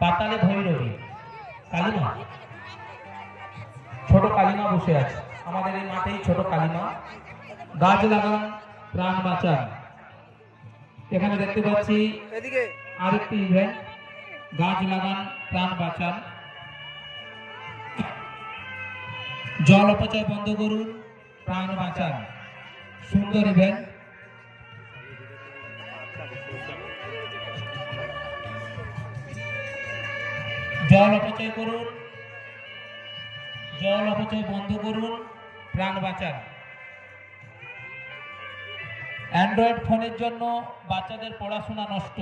পাতালে ভৈরবী কালিমা। ছোট কালিমা বসে আছে। আমাদের এই মাঠেই ছোট কালিমা। গাছ লাগান প্রাণ বাঁচান। এখানে দেখতে পাচ্ছি এদিকে। আরেকটি ইভেন্ট গাছ লাগান প্রাণ বাঁচান। জল অপচয় বন্ধ করুন প্রাণ বাঁচান। সুন্দর ইভেন্ট জল অপচয় করুন। জল অপচয় বন্ধ করুন। প্রাণ বাঁচান। অ্যান্ড্রয়েড ফোনের জন্য বাচ্চাদের পড়াশোনা নষ্ট।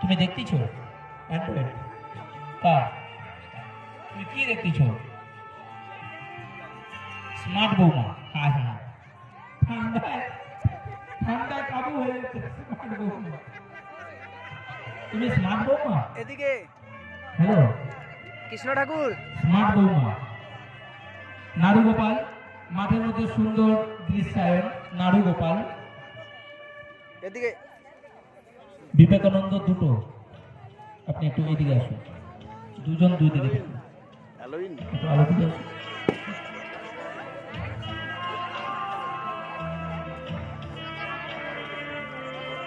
তুমি দেখতেছ? অ্যান্ড্রয়েড কার? তুমি কি দেখতেছ? স্মার্ট বৌমা। হ্যাঁ হ্যাঁ। ঠান্ডায় ঠান্ডায় কাবু হয়ে গেছে স্মার্ট বৌমা। তুমি স্মার্ট বৌমা? এদিকে। হ্যালো। কৃষ্ণ ঠাকুর। স্মার্ট বৌমা। নাড়ু গোপাল মাঠের মধ্যে সুন্দর দৃশ্যায়ন নাড়ু গোপাল এদিকে। বিবেকানন্দ দুটো। আপনি একটু এইদিকে আসুন। দুজন দুই দিকে দেখুন। আলো দিকে আসুন।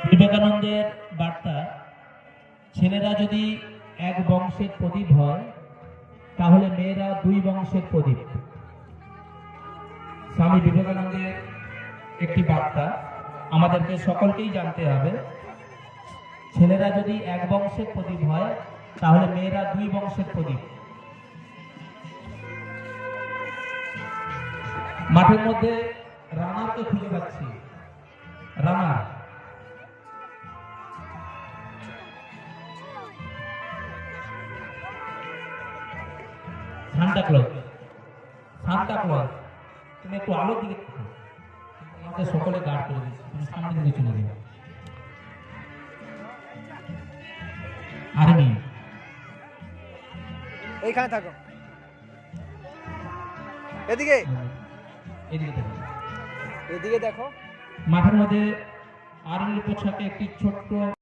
বিবেকানন্দের বার্তা ছেলেরা যদি এক বংশের প্রদীপ হয়, তাহলে মেয়েরা দুই বংশের প্রদীপ। স্বামী বিবেকানন্দের একটি বার্তা, আমাদেরকে সকলকেই জানতে হবে, ছেলেরা যদি এক বংশের প্রদীপ হয়, তাহলে মেয়েরা দুই বংশের প্রদীপ। মাঠের মধ্যে রানারকে খুঁজে পাচ্ছি। Runner. Santa Claus. Santa Claus. তুমি একটু আলোর দিকে আমাদের সকলে গার্ড করে দিচ্ছি তুমি সামনে দিকে চলে যাবে আর্মি। এইখানে থাকো। এদিকে? এদিকে দেখো। এদিকে দেখো। মাঠের মধ্যে আর্মির পোশাকে একটি ছোট্ট